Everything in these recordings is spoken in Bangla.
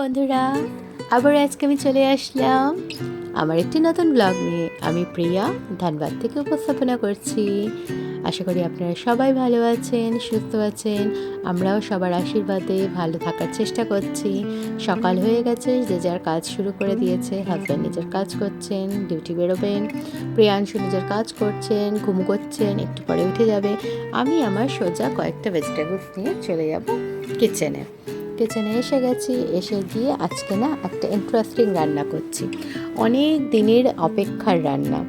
বন্ধুরা, আবার আজকে আমি চলে আসলাম আমার একটি নতুন ব্লগ নিয়ে। আমি প্রিয়া ধানবাদ থেকে উপস্থাপনা করছি। আশা করি আপনারা সবাই ভালো আছেন, সুস্থ আছেন। আমরাও সবার আশীর্বাদে ভালো থাকার চেষ্টা করছি। সকাল হয়ে গেছে, যে যার কাজ শুরু করে দিয়েছে হাজব্যান্ড নিজের কাজ করছেন ডিউটি বেরোবেন, প্রিয়াংশু নিজের কাজ করছেন, ঘুম করছেন, একটু পরে উঠে যাবে। আমি আমার সোজা কয়েকটা ভেজিটেবলস নিয়ে চলে যাব কিচেনে কিচেনে এসে গেছি, এসে গিয়ে আজকে না একটা ইন্টারেস্টিং রান্না করছি। অনেক দিনের অপেক্ষার রান্না।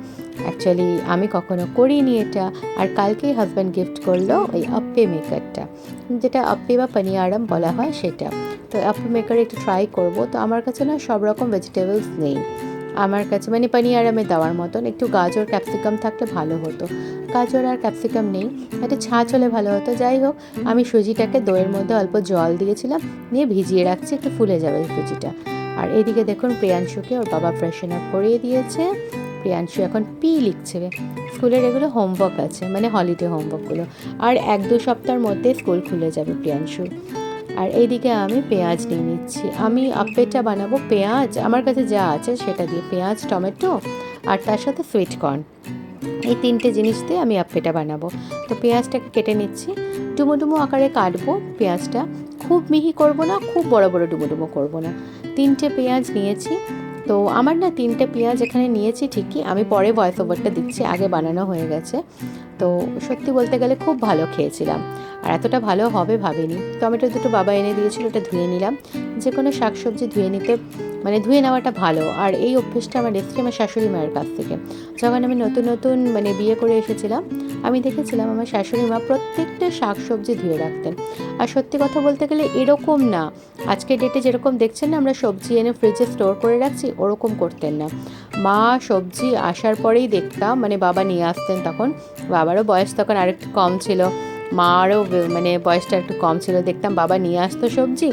অ্যাকচুয়ালি আমি কখনো করিনি এটা, আর কালকেই হাজব্যান্ড গিফট করল ওই আপ্পে মেকারটা যেটা আপ্পে বা পানিয়ারাম বলা হয় সেটা। তো আপ্পে মেকার একটু ট্রাই করব, তো আমার কাছে না সব রকম ভেজিটেবলস নেই। আমার কাছে মানে পানিয়ারামে দেওয়ার মতন একটু গাজর ক্যাপসিকাম থাকলে ভালো হতো। গাজর আর ক্যাপসিকাম নেই। একটা ছাঁচ হলে ভালো হতো। যাই হোক, আমি সুজিটাকে দইয়ের মধ্যে অল্প জল দিয়েছিলাম, নিয়ে ভিজিয়ে রাখছি, একটু ফুলে যাবে সুজিটা। আর এদিকে দেখুন, প্রিয়াংশুকে ওর বাবা ফ্রেশন আপ করিয়ে দিয়েছে। প্রিয়াংশু এখন পি লিখছে। স্কুলের এগুলো হোমওয়ার্ক আছে মানে হলিডে হোমওয়ার্কগুলো আর এক দু সপ্তাহের মধ্যে স্কুল খুলে যাবে প্রিয়াংশু। আর এইদিকে আমি পেঁয়াজ নিয়ে নিচ্ছি। আমি আপেটা বানাবো। পেঁয়াজ, আমার কাছে যা আছে সেটা দিয়ে পেঁয়াজ, টমেটো আর তার সাথে সুইট কর্ন এই তিনটে জিনিস দিয়ে আমি আপ্পেটা বানাবো। তো পেঁয়াজটাকে কেটে নিচ্ছি। ডুমো ডুমো আকারে কাটবো পেঁয়াজটা। খুব মিহি করব না, খুব বড় বড় ডুমো ডুমো করব না। তিনটে পেঁয়াজ নিয়েছি। তো আমার না তিনটে পেঁয়াজ এখানে নিয়েছি ঠিকই। আমি পরে ভয়েস ওভারটা দিচ্ছি, আগে বানানো হয়ে গেছে। তো সত্যি বলতে গেলে খুব ভালো খেয়েছিলাম। আর এতটা ভালো হবে ভাবিনি। টমেটো দুটো বাবা এনে দিয়েছিল, ওটা ধুয়ে নিলাম। যে কোনো শাকসবজি ধুয়ে নিতে মানে ধুয়ে নেওয়াটা ভালো। আর এই অভ্যেসটা আমার এসেছি আমার শাশুড়ি মায়ের কাছ থেকে। যখন আমি নতুন নতুন মানে বিয়ে করে এসেছিলাম, আমি দেখেছিলাম আমার শাশুড়ি মা প্রত্যেকটা শাকসবজি ধুয়ে রাখতেন। আর সত্যি কথা বলতে গেলে এরকম না। আজকের ডেটে যেরকম দেখছেন না, আমরা সবজি এনে ফ্রিজে স্টোর করে রাখছি, ওরকম করতেন না। মা সবজি আসার পরেই দেখতাম মানে বাবা নিয়ে আসতেন তখন বাবারও বয়স তখন আরেকটু কম ছিল। মারও মানে বয়সটা একটু কম ছিল। দেখতাম বাবা নিয়ে আসতো সবজি।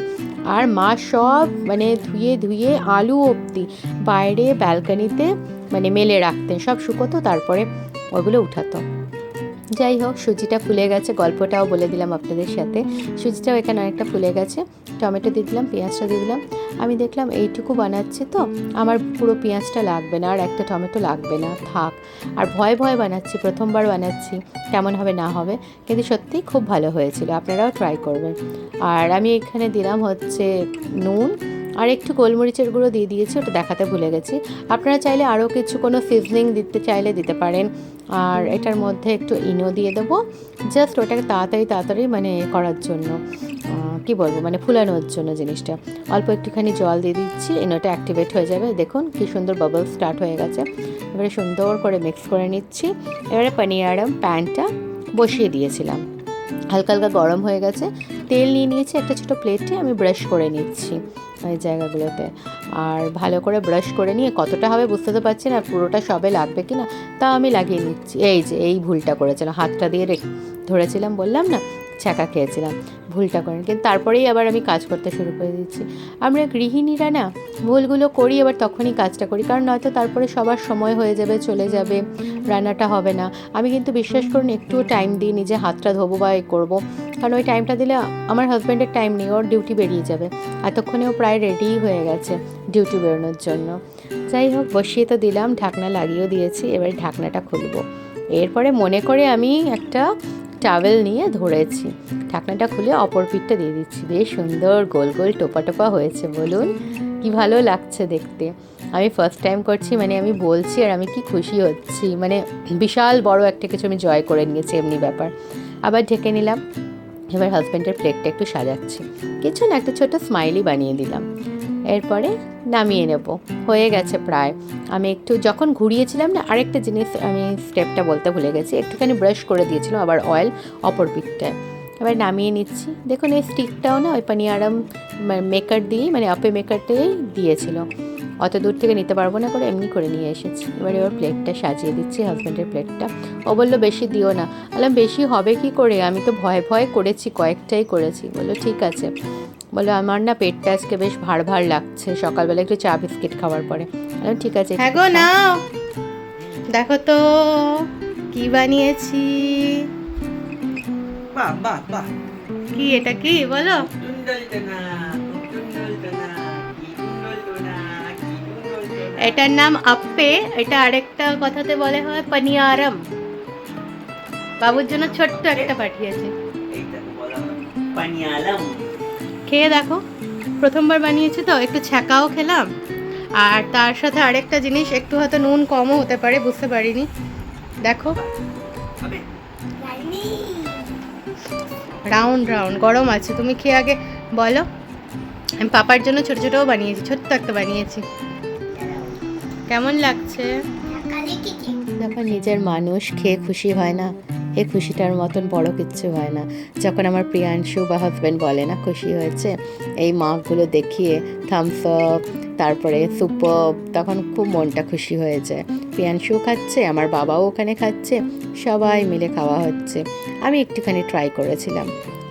আর মা সব মানে ধুয়ে ধুয়ে আলু অবধি বাইরে ব্যালকানিতে মানে মেলে রাখতেন সব শুকোতো, তারপরে ওগুলো উঠাতো। যাই হোক, সুজিটা ফুলে গেছে। গল্পটাও বলে দিলাম আপনাদের সাথে। সুজিটাও এখানে অনেকটা ফুলে গেছে। টমেটো দিয়ে দিলাম, পেঁয়াজটা দিয়ে দিলাম। আমি দেখলাম এইটুকু বানাচ্ছি তো, আমার পুরো পেঁয়াজটা লাগবে না, আর একটা টমেটো লাগবে না, থাক। আর ভয় ভয় বানাচ্ছি, প্রথমবার বানাচ্ছি, কেমন হবে না হবে, কিন্তু সত্যিই খুব ভালো হয়েছিল, আপনারাও ট্রাই করবেন। আর আমি এখানে দিলাম হচ্ছে নুন আর একটু গোলমরিচের গুঁড়ো দিয়ে দিয়েছি, ওটা দেখাতে ভুলে গেছি। আপনারা চাইলে আরও কিছু কোনো সিজনিং দিতে চাইলে দিতে পারেন। আর এটার মধ্যে একটু ইনো দিয়ে দেবো জাস্ট ওটাকে তাড়াতাড়ি তাড়াতাড়ি মানে করার জন্য কি বলব মানে ফুলানোর জন্য জিনিসটা। অল্প একটুখানি জল দিয়ে দিচ্ছি, ইনোটা অ্যাক্টিভেট হয়ে যাবে। দেখুন কি সুন্দর বাবল স্টার্ট হয়ে গেছে। এবারে সুন্দর করে মিক্স করে নিচ্ছি। এবারে পানিয়ারাম প্যানটা বসিয়ে দিয়েছিলাম। হালকা হালকা গরম হয়ে গেছে। তেল নিয়ে নিয়েছি একটা ছোটো প্লেটে আমি ব্রাশ করে নিচ্ছি। ওই জায়গাগুলোতে। আর ভালো করে ব্রাশ করে নিয়ে কতটা হবে বুঝতে তো পারছি না, পুরোটা সবে লাগবে কিনা, তা আমি লাগিয়ে নিচ্ছি। এই যে, এই ভুলটা করেছিলাম, হাতটা দিয়ে রেখে ধরেছিলাম, বললাম না ছ্যাঁকা খেয়েছিলাম, ভুলটা করেন। কিন্তু তারপরেই আবার আমি কাজ করতে শুরু করে দিচ্ছি আমরা গৃহিণীরা না ভুলগুলো করি এবার তখনই কাজটা করি। কারণ নয়তো তারপরে সবার সময় হয়ে যাবে, চলে যাবে, রান্নাটা হবে না। আমি কিন্তু বিশ্বাস করুন, একটুও টাইম দিই নিজে হাতটা ধোবো বা এ করব। কারণ ওই টাইমটা দিলে আমার হাজব্যান্ডের টাইম নেই, ওর ডিউটি বেরিয়ে যাবে। এতক্ষণে ও প্রায় রেডিই হয়ে গেছে ডিউটি বেরোনোর জন্য। যাই হোক, বসিয়ে তো দিলাম, ঢাকনা লাগিয়েও দিয়েছি, এবার ঢাকনাটা খুলবো। এরপরে মনে করে আমি একটা টাওয়েল নিয়ে ধরেছি। ঢাকনাটা খুলে অপর পিঠটা দিয়ে দিচ্ছি। বেশ সুন্দর গোল গোল টোপা টোপা হয়েছে, বলুন। কি ভালো লাগছে দেখতে। আমি ফার্স্ট টাইম করছি মানে আমি বলছি আর আমি কি খুশি হচ্ছি। মানে বিশাল বড় একটা কিছু আমি জয় করে নিয়েছি, এমনি ব্যাপার। আবার ঢেকে নিলাম। এবার হাজব্যান্ডের প্লেটটা একটু সাজাচ্ছি। কিছু না, একটা ছোটো স্মাইলি বানিয়ে দিলাম। এরপরে নামিয়ে নেব। হয়ে গেছে প্রায়। আমি একটু যখন ঘুরিয়েছিলাম না আরেকটা জিনিস আমি স্টেপটা বলতে ভুলে গেছি। একটুখানি ব্রাশ করে দিয়েছিলাম আবার অয়েল অপর পিঠটায়। এবার নামিয়ে নিচ্ছি। দেখুন এই স্টিকটাও না ওই পানি পানিয়ারাম মেকার দিয়েই মানে আপে মেকারটাই দিয়েছিল। অত দূর থেকে নিতে পারব না করে এমনি করে নিয়ে এসেছি। এবার এবার প্লেটটা সাজিয়ে দিচ্ছি হাজব্যান্ডের প্লেটটা ও বলল বেশি দিও না। বললাম বেশি হবে কি করে? আমি তো ভয় ভয় করেছি কয়েকটাই করেছি। বলল ঠিক আছে। বলল আমার না পেটটা আজকে বেশ ভার ভার লাগছে। সকালবেলা একটু চা বিস্কিট খাওয়ার পরে। ঠিক আছে হ্যাঁ গো নাও। দেখো তো কি বানিয়েছি? বাহ বাহ বাহ কি এটা কি বলো? না না এটার নাম আপ্পে এটা আরেকটা কথাতে বলে হয় পানিয়ারম। বাবুর জন্য ছোট্ট একটা পাঠিয়েছে। এইটাকে বলা পানিয়ালাম। খেয়ে দেখো। প্রথমবার বানিয়েছি তো একটু ছ্যাঁকাও খেলাম। আর তার সাথে আরেকটা জিনিস একটু হয়তো নুন কমও হতে পারে বুঝতে পারিনি। দেখো। রাউন্ড রাউন্ড গরম আছে। তুমি খেয়ে আগে বলো। আমি পাপার জন্য ছোট ছোটও বানিয়েছি ছোট্ট একটা বানিয়েছি। কেমন লাগছে? যখন নিজের মানুষ খেয়ে খুশি হয় না। এই খুশিটার মতন বড় কিচ্ছু হয় না। যখন আমার প্রিয়াংশু বা হাজব্যান্ড বলে না, খুশি হয়েছে, এই মাগুলো দেখিয়ে থামস আপ তারপরে সুপার তখন খুব মনটা খুশি হয়ে যায়। প্রিয়াংশুও খাচ্ছে, আমার বাবাও ওখানে খাচ্ছে, সবাই মিলে খাওয়া হচ্ছে। আমি একটুখানি ট্রাই করেছিলাম,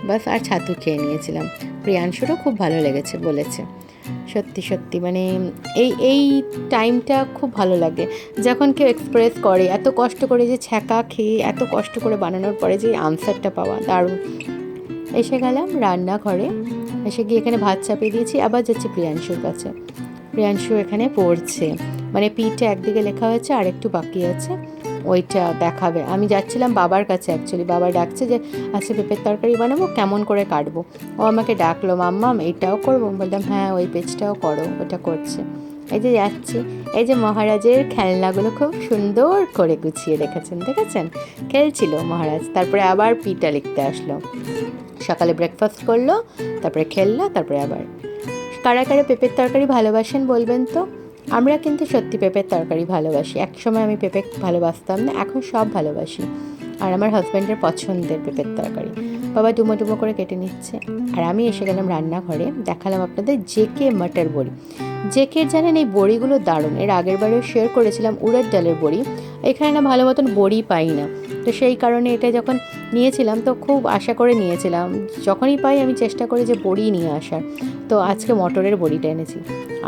বাস আর ছাতু খেয়ে নিয়েছিলাম। প্রিয়াংশুরও খুব ভালো লেগেছে বলেছে। সত্যি সত্যি। মানে এই এই টাইমটা খুব ভালো লাগে। যখন কেউ এক্সপ্রেস করে, এত কষ্ট করে যে ছ্যাঁকা খেয়ে, এত কষ্ট করে বানানোর পরে যে আনসারটা পাওয়া, দারুণ। এসে গেলাম রান্নাঘরে। এসে গিয়ে এখানে ভাত চাপিয়ে দিয়েছি। আবার যাচ্ছি প্রিয়াংশুর কাছে। প্রিয়াংশু এখানে পড়ছে। মানে পিঠে একদিকে লেখা হয়েছে আর একটু বাকি আছে। ওইটা দেখাবে। আমি যাচ্ছিলাম বাবার কাছে অ্যাকচুয়ালি বাবা ডাকছে যে আচ্ছা পেঁপের তরকারি বানাবো, কেমন করে কাটবো? ও আমাকে ডাকলো, মাম্মাম এইটাও করব? বললাম হ্যাঁ ওই পেজটাও করো, ওটা করছে। এই যে যাচ্ছি। এই যে মহারাজের খেলনাগুলো খুব সুন্দর করে গুছিয়ে রেখেছেন, দেখেছেন? খেলছিল মহারাজ। তারপরে আবার পিটা লিখতে আসলো। সকালে ব্রেকফাস্ট করল, তারপরে খেললো তারপরে আবার। কারা কারা পেঁপের তরকারি ভালোবাসেন বলবেন তো? আমরা কিন্তু সত্যি পেঁপের তরকারি ভালোবাসি। একসময় আমি পেঁপে ভালোবাসতাম না, এখন সব ভালোবাসি। আর আমার হাজব্যান্ডের পছন্দের পেঁপের তরকারি। বাবা ডুমো ডুমো করে কেটে নিচ্ছে। আর আমি এসে গেলাম রান্নাঘরে, দেখালাম আপনাদের জেকে মাটার বড়ি। জেকের জানেন এই বড়িগুলো দারুণ। এর আগের বারেও শেয়ার করেছিলাম উড়ের ডালের বড়ি। এখানে না ভালো মতন বড়ি পাই না তো সেই কারণে এটা যখন নিয়েছিলাম, তো খুব আশা করে নিয়েছিলাম। যখনই পাই আমি চেষ্টা করি যে বড়ি নিয়ে আসার। তো আজকে মটরের বড়িটা এনেছি।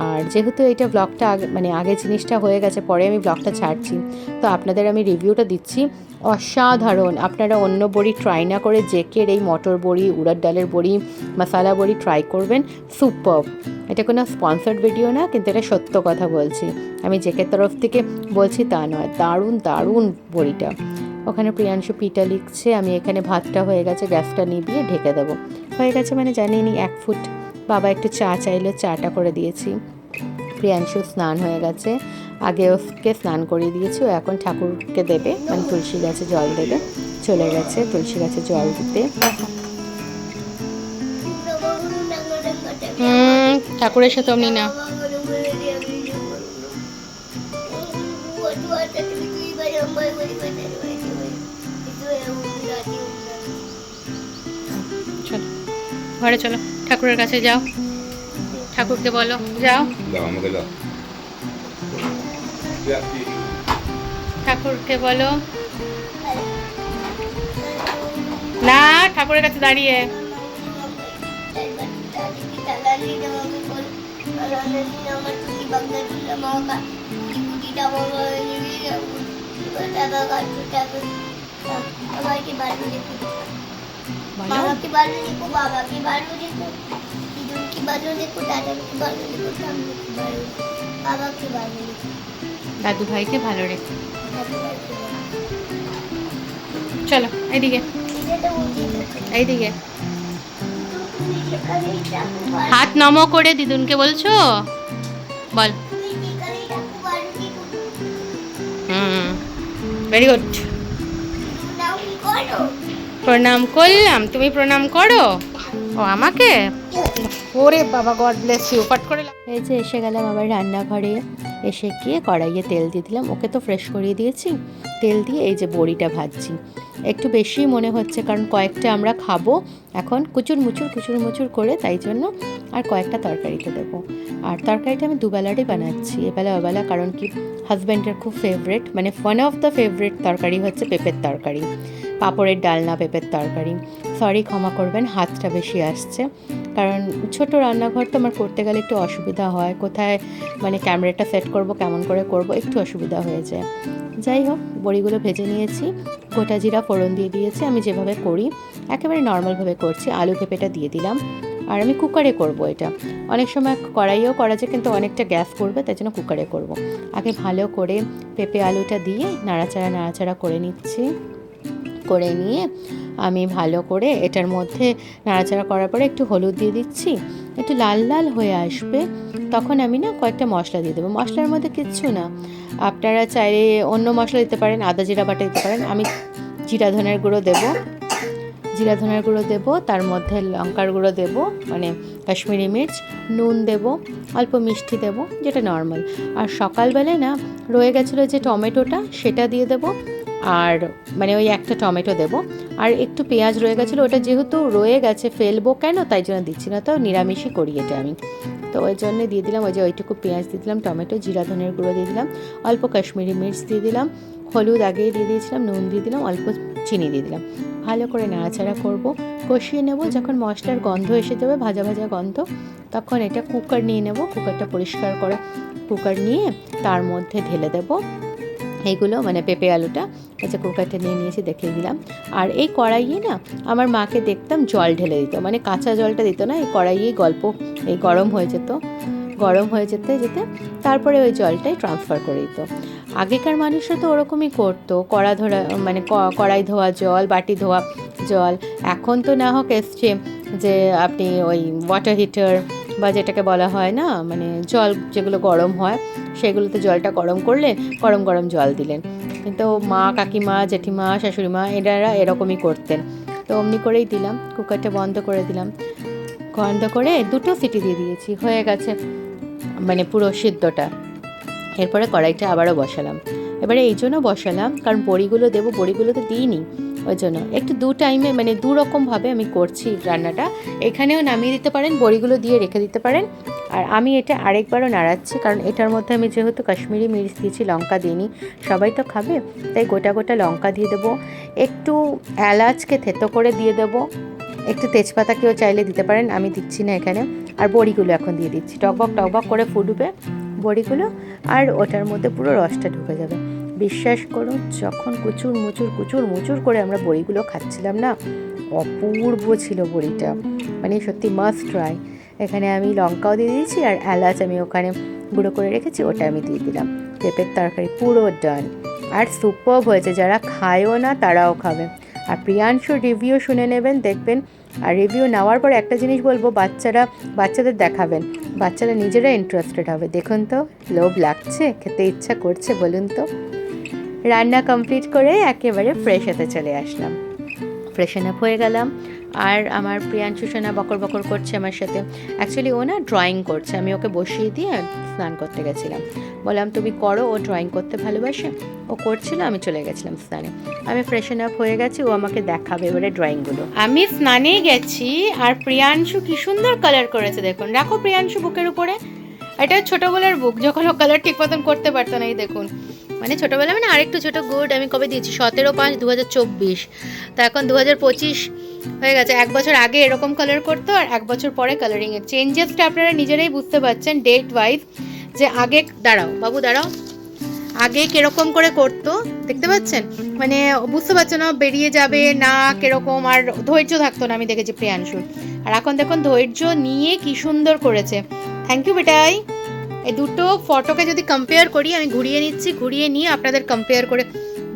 আর যেহেতু এটা ব্লগটা আগে মানে আগে জিনিসটা হয়ে গেছে, পরে আমি ব্লগটা ছাড়ছি। তো আপনাদের আমি রিভিউটা দিচ্ছি। অসাধারণ! আপনারা অন্য বড়ি ট্রাই না করে জেকের এই মটর বড়ি, উড়ার ডালের বড়ি মশালা বড়ি ট্রাই করবেন। সুপার এটা কোনো স্পন্সার্ড ভিডিও না, কিন্তু এটা সত্য কথা বলছি। আমি জেকের তরফ থেকে বলছি তা নয়। দারুণ দারুণ দারুণ বড়িটা। ওখানে প্রিয়াংশু পিটা লিখছে, আমি এখানে ভাতটা হয়ে গেছে, গ্যাসটা নিভিয়ে ঢেকে দেবো। হয়ে গেছে মানে জানিনি এক ফুট। বাবা একটু চা চাইলো, চাটা করে দিয়েছি। প্রিয়াংশু স্নান হয়ে গেছে। আগে ওকে স্নান করিয়ে দিয়েছি, ও এখন ঠাকুরকে দেবে মানে তুলসী গাছে জল দেবে। চলে গেছে তুলসী গাছে জল দিতে। ঠাকুরের সাথে অমনি না। ঘরে চলো ঠাকুরের কাছে যাও। ঠাকুরকে বলো যাও। আমাকে ঠাকুরকে বলো। না ঠাকুরের কাছে দাঁড়িয়ে। বাবাকে ভালো দেখো বাবাকে ভালো দেখো দিদুনকে ভালো দেখো দাদাকে ভালো দেখো ঠাম্মিকে ভালো দেখো বাবাকে ভালো দেখো দাদু ভাইকে ভালো রেখো চলো এইদিকে। এইদিকে হাত নমো করে দিদুনকে বলছো বল। হুম ভেরি গুড দিদুন কি? প্রণাম করলাম তুমি প্রণাম করো। ও আমাকে? ওরে বাবা গড ব্লেস ইউ পাট করে এই যে এসে গেলাম আবার রান্নাঘরে। এসে গিয়ে কড়াইয়ে তেল দিয়ে দিলাম ওকে তো ফ্রেশ করিয়ে দিয়েছি। তেল দিয়ে এই যে বড়িটা ভাজছি। একটু বেশি মনে হচ্ছে কারণ কয়েকটা আমরা খাব। এখন কুচুর মুচুর কুচুর মুচুর করে তাই জন্য আর কয়েকটা তরকারিতে দেবো। আর তরকারিটা আমি দুবেলারই বানাচ্ছি এবেলা ওবেলা কারণ কি? হাজব্যান্ডের খুব ফেভারেট মানে ওয়ান অফ দ্য ফেভারিট তরকারি হচ্ছে পেঁপের তরকারি। পাঁপড়ের ডালনা পেঁপের তরকারি। সরি ক্ষমা করবেন, হাতটা বেশি আসছে। কারণ ছোট রান্নাঘর তো আমার করতে গেলে একটু অসুবিধা হয়। কোথায় মানে ক্যামেরাটা সেট করব, কেমন করে করব, একটু অসুবিধা হয়ে যায়। যাই হোক, বড়িগুলো ভেজে নিয়েছি। গোটা জিরা ফোড়ন দিয়ে দিয়েছি। আমি যেভাবে করি, একেবারে নর্মালভাবে করছি। আলু পেঁপেটা দিয়ে দিলাম। আর আমি কুকারে করব এটা। অনেক সময় কড়াইয়েও করা যায়, কিন্তু অনেকটা গ্যাস পড়বে তাই জন্য কুকারে করব। আগে ভালো করে পেঁপে আলুটা দিয়ে নাড়াচাড়া নাড়াচাড়া করে নিচ্ছি। করে নিয়ে আমি ভালো করে এটার মধ্যে নাড়াচাড়া করার পরে একটু হলুদ দিয়ে দিচ্ছি। একটু লাল লাল হয়ে আসবে। তখন আমি না কয়েকটা মশলা দিয়ে দেবো। মশলার মধ্যে কিচ্ছু না। আপনারা চাইলে অন্য মশলা দিতে পারেন, আদা জিরা বাটা দিতে পারেন। আমি জিরা ধনের গুঁড়ো দেবো। জিরা ধনের গুঁড়ো দেবো, তার মধ্যে লঙ্কার গুঁড়ো দেবো মানে কাশ্মীরি মির্চ, নুন দেবো, অল্প মিষ্টি দেবো, যেটা নর্মাল। আর সকালবেলায় না রয়ে গেছিল যে টমেটোটা, সেটা দিয়ে দেবো। আর মানে ওই একটা টমেটো দেবো। আর একটু পেঁয়াজ রয়ে গেছিল, ওটা যেহেতু রয়ে গেছে, ফেলব কেন? তাই জন্য দিচ্ছি না তো, নিরামিষই করি এটা আমি। তো ওই জন্য দিয়ে দিলাম ওই যে ওইটুকু পেঁয়াজ দিয়ে দিলাম, টমেটো, জিরা, ধনের গুঁড়ো দিয়ে দিলাম, অল্প কাশ্মীরি মির্চ দিয়ে দিলাম, হলুদ আগেই দিয়ে দিয়েছিলাম, নুন দিয়ে দিলাম, অল্প চিনি দিয়ে দিলাম। ভালো করে নাড়াচাড়া করব। কষিয়ে নেব, যখন মশলার গন্ধ এসে যাবে, ভাজা ভাজা গন্ধ, তখন এটা কুকার নিয়ে নেব কুকারটা পরিষ্কার করা কুকার নিয়ে তার মধ্যে ঢেলে দেব। এইগুলো মানে পেঁপে আলুটা আচ্ছা কুকারটা নিয়ে নিয়েছি, দেখিয়ে দিলাম। আর এই কড়াইয়ে না, আমার মাকে দেখতাম জল ঢেলে দিত মানে কাঁচা জলটা দিত না, এই কড়াইয়েই গল্প, এই গরম হয়ে যেত, গরম হয়ে যেতে যেতে তারপরে ওই জলটাই ট্রান্সফার করে দিত। আগেকার মানুষরা তো ওরকমই করতো, কড়া ধরা মানে কড়াই ধোয়া জল, বাটি ধোয়া জল। এখন তো না হোক এসছে যে আপনি ওই ওয়াটার হিটার বা যেটাকে বলা হয় না মানে জল যেগুলো গরম হয়, সেগুলোতে জলটা গরম করলে গরম গরম জল দিলেন। কিন্তু মা, কাকিমা, জেঠিমা শাশুড়ি মা এনারা এরকমই করতেন। তো অমনি করেই দিলাম, কুকারটা বন্ধ করে দিলাম। বন্ধ করে দুটো সিটি দিয়ে দিয়েছি, হয়ে গেছে মানে পুরো সিদ্ধটা। এরপরে কড়াইটা আবারও বসালাম। এবারে এই জন্য বসালাম, কারণ বড়িগুলো দেবো, বড়িগুলো তো দিইনি। ওই জন্য। একটু দু টাইমে মানে দু রকমভাবে আমি করছি রান্নাটা। এখানেও নামিয়ে দিতে পারেন, বড়িগুলো দিয়ে রেখে দিতে পারেন। আর আমি এটা আরেকবারও নাড়াচ্ছি, কারণ এটার মধ্যে আমি যেহেতু কাশ্মীরি মির্চ দিয়েছি, লঙ্কা দিইনি, সবাই তো খাবে, তাই গোটা গোটা লঙ্কা দিয়ে দেবো। একটু এলাচকে থেতো করে দিয়ে দেবো। একটু তেজপাতাকেও চাইলে দিতে পারেন, আমি দিচ্ছি না এখানে। আর বড়িগুলো এখন দিয়ে দিচ্ছি। টকবক টকবক করে ফুটবে বড়িগুলো, আর ওটার মধ্যে পুরো রসটা ঢুকে যাবে। বিশ্বাস করুন যখন কুচুর মুচুর কুচুর মুচুর করে আমরা বড়িগুলো খাচ্ছিলাম না, অপূর্ব ছিল বড়িটা। মানে সত্যি মাস্ট ট্রাই এখানে আমি লঙ্কাও দিয়ে দিয়েছি আর এলাচ আমি ওখানে গুঁড়ো করে রেখেছি, ওটা আমি দিয়ে দিলাম। পেঁপের তরকারি পুরো ডান আর সুপার হয়েছে, যারা খায়ও না তারাও খাবে। আর প্রিয়াংশুর রিভিউ শুনে নেবেন, দেখবেন। আর রিভিউ নেওয়ার পর একটা জিনিস বলব, বাচ্চারা, বাচ্চাদের দেখাবেন। বাচ্চারা নিজেরা ইন্টারেস্টেড হবে। দেখুন তো, লোভ লাগছে? খেতে ইচ্ছা করছে? বলুন তো। রান্না কমপ্লিট করে একেবারে ফ্রেশ হতে চলে আসলাম। ফ্রেশন আপ হয়ে গেলাম। আর আমার প্রিয়াংশু সোনা বকর বকর করছে আমার সাথে। অ্যাকচুয়ালি ও না ড্রয়িং করছে। আমি ওকে বসিয়ে দিয়ে স্নান করতে গেছিলাম। বললাম, তুমি করো, ও ড্রয়িং করতে ভালোবাসে। ও করছিল, আমি চলে গেছিলাম স্নানে। আমি ফ্রেশন আপ হয়ে গেছি, ও আমাকে দেখাবে এবারে ড্রয়িংগুলো আমি স্নানে গেছি, আর প্রিয়াংশু কি সুন্দর কালার করেছে দেখুন। রাখো প্রিয়াংশু বুকের উপরে। এটা ছোটবেলার বুক যখন ও কালার ঠিক মতন করতে পারতো না, এই দেখুন। মানে ছোটোবেলা মানে আরেকটু ছোট গুড আমি কবে দিয়েছি? সতেরো পাঁচ দু হাজার চব্বিশ। তা এখন দু হাজার পঁচিশ হয়ে গেছে। এক বছর আগে এরকম কালার করতো আর এক বছর পরে কালারিংয়ের চেঞ্জেসটা আপনারা নিজেরাই বুঝতে পারছেন ডেট ওয়াইজ যে আগে, দাঁড়াও, বাবু দাঁড়াও। আগে কীরকম করে করতো, দেখতে পাচ্ছেন? মানে বুঝতে পারছ না, বেরিয়ে যাবে না কীরকম, আর ধৈর্য থাকতো না, আমি দেখেছি প্রিয়াংশুর আর এখন দেখুন, ধৈর্য নিয়ে কি সুন্দর করেছে। থ্যাংক ইউ বেটাই। এই দুটো ফটোকে যদি কম্পেয়ার করি আমি ঘুরিয়ে নিচ্ছি ঘুরিয়ে নিয়ে আপনাদের কম্পেয়ার করে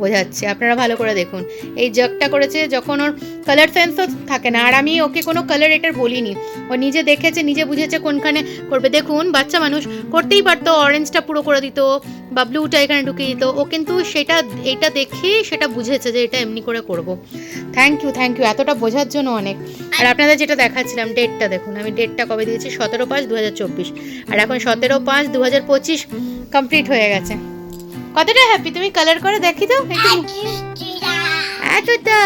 বোঝাচ্ছি। আপনারা ভালো করে দেখুন। এই জগটা করেছে যখন ওর কালার সেন্সও থাকে না, আর আমি ওকে কোনো কালার এটার বলিনি। ও নিজে দেখেছে, নিজে বুঝেছে কোনখানে করবে। দেখুন, বাচ্চা মানুষ করতেই পারতো অরেঞ্জটা পুরো করে দিত বা ব্লুটা এখানে ঢুকিয়ে দিত। ও কিন্তু সেটা, এটা দেখে সেটা বুঝেছে যে এটা এমনি করে করব। থ্যাংক ইউ থ্যাংক ইউ এতটা বোঝার জন্য অনেক। আর আপনাদের যেটা দেখাচ্ছিলাম ডেটটা দেখুন। আমি ডেটটা কবে দিয়েছি? সতেরো পাঁচ দু আর এখন সতেরো পাঁচ দু কমপ্লিট হয়ে গেছে। কতটা হ্যাপি তুমি কালার করে দেখি তো এতটা।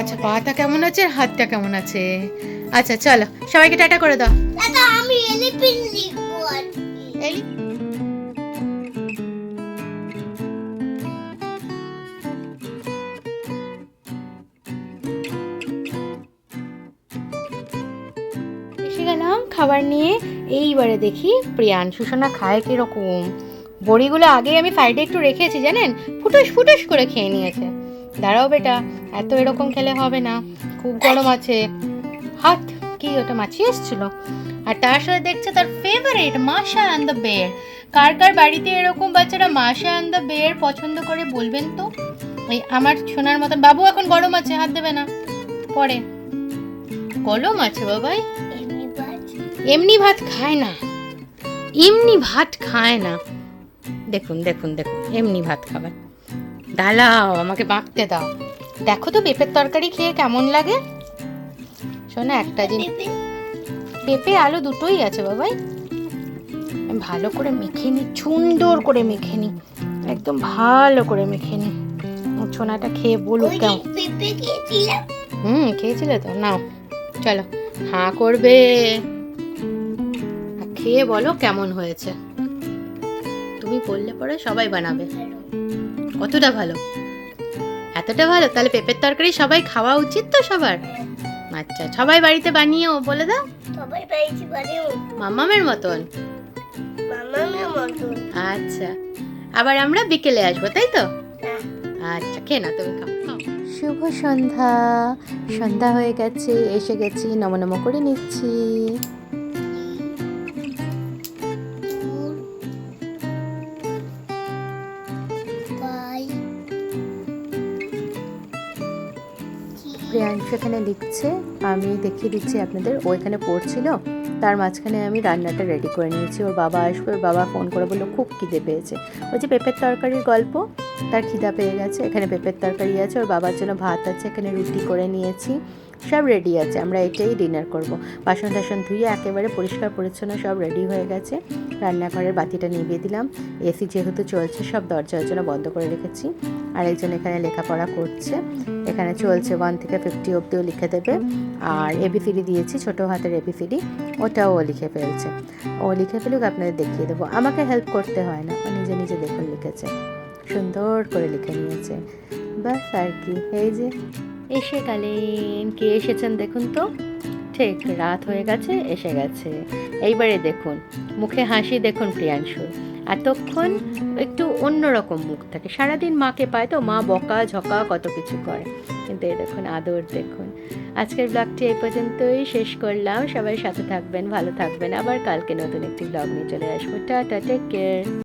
আচ্ছা পাটা কেমন আছে আর হাতটা কেমন আছে? আচ্ছা চলো সবাইকে টাটা করে দাও। দাদা আমি এলিফিন লিখব এসে গেলাম খাবার নিয়ে। এইবারে দেখি প্রিয়ান সুষনা খায় কীরকম? বড়িগুলো আগে আমি সাইডে একটু রেখেছি, জানেন? ফুটুস ফুটুস করে খেয়ে নিয়েছে। দাঁড়াও বেটা, এত এরকম খেলে হবে না। খুব গরম আছে। হাত, কি ওটা মাছি এসেছিল? আর তার সাথে দেখছে তার favourite Masha and the Bear কার কার বাড়িতে এরকম বাচ্চারা মাশা অ্যান্ড দ্য বেয়ার পছন্দ করে বলবেন তো? এই আমার সোনার মতন। বাবু এখন গরম আছে, হাত দেবে না। পরে। গরম আছে বাবাই। এমনি ভাত খায় না। এমনি ভাত খায় না। দেখুন দেখুন দেখুন এমনি ভাত খাবে ডালাও আমাকে বাঁকতে দাও। দেখো তো পেঁপের তরকারি খেয়ে কেমন লাগে। শোনো একটা জিনিস। পেঁপে। আলু দুটোই আছে বাবাই। ভালো করে মেখে নি সুন্দর করে মেখে নি। একদম ভালো করে মেখে নি। ছোনাটা খেয়ে বলুক কেমন। হুম খেয়েছিলে তো? নাও চলো। হাঁ করবে। খেয়ে বলো কেমন হয়েছে। তুমি বললে পরে সবাই বানাবে। কতটা ভালো। এতটা ভালো? তাহলে পেঁপের তরকারি সবাই খাওয়া উচিত তো সবার? আচ্ছা সবাই বাড়িতে বানিয়েও বলে দাও। সবাই পেয়েছি বাড়িও মাম্মামের মতন। মামামের মতন। আচ্ছা আবার আমরা বিকেলে আসব তাই তো? হ্যাঁ। আচ্ছা খেয়ে না তুমি খাও। খাও। শুভ সন্ধ্যা। সন্ধ্যা হয়ে গেছে এসে গেছি নম নম করে নিচ্ছি। এখানে লিখছে, আমি দেখিয়ে দিচ্ছি আপনাদের, ও এখানে পড়ছিল, তার মাঝখানে আমি রান্নাটা রেডি করে নিয়েছি, ওর বাবা আসবে, ওর বাবা ফোন করে বলল, খুব খিদে পেয়েছে। ওই যে পেঁপের তরকারির গল্প, তার খিদা পেয়ে গেছে, এখানে পেঁপের তরকারি আছে, ওর বাবার জন্য ভাত আছে, এখানে রুটি করে নিয়েছি। সব রেডি আছে, আমরা এটাই ডিনার করব। বাসন টাসন ধুয়ে একেবারে পরিষ্কার পরিচ্ছন্ন সব রেডি হয়ে গেছে। রান্নাঘরের বাতিটা নিভিয়ে দিলাম। এসি যেহেতু চলছে, সব দরজা জন্য বন্ধ করে রেখেছি। আরেকজন এখানে লেখাপড়া করছে। এখানে চলছে ওয়ান থেকে ফিফটি অব্দিও লিখে দেবে। আর এবিসিডি দিয়েছি, ছোটো হাতের এবিসিডি ওটাও ও লিখে ফেলছে। ও লিখে ফেলুক, আপনাদের দেখিয়ে দেবো। আমাকে হেল্প করতে হয় না নিজে নিজে দেখুন লিখেছে। সুন্দর করে লিখে নিয়েছে। ব্যাস আর কি, এই যে এসে গেলেন কে এসেছেন দেখুন তো? ঠিক, রাত হয়ে গেছে, এসে গেছে। এইবারে দেখুন, মুখে হাসি দেখুন প্রিয়াংশুর এতক্ষণ একটু অন্যরকম মুখ থাকে। সারাদিন মাকে পায় তো, মা বকা, ঝকা, কত কিছু করে। কিন্তু এই দেখুন, আদর দেখুন। আজকের ব্লগটি এই পর্যন্তই শেষ করলাম। সবাই সাথে থাকবেন, ভালো থাকবেন। আবার কালকে নতুন একটি ব্লগ নিয়ে চলে আসব। Tata take care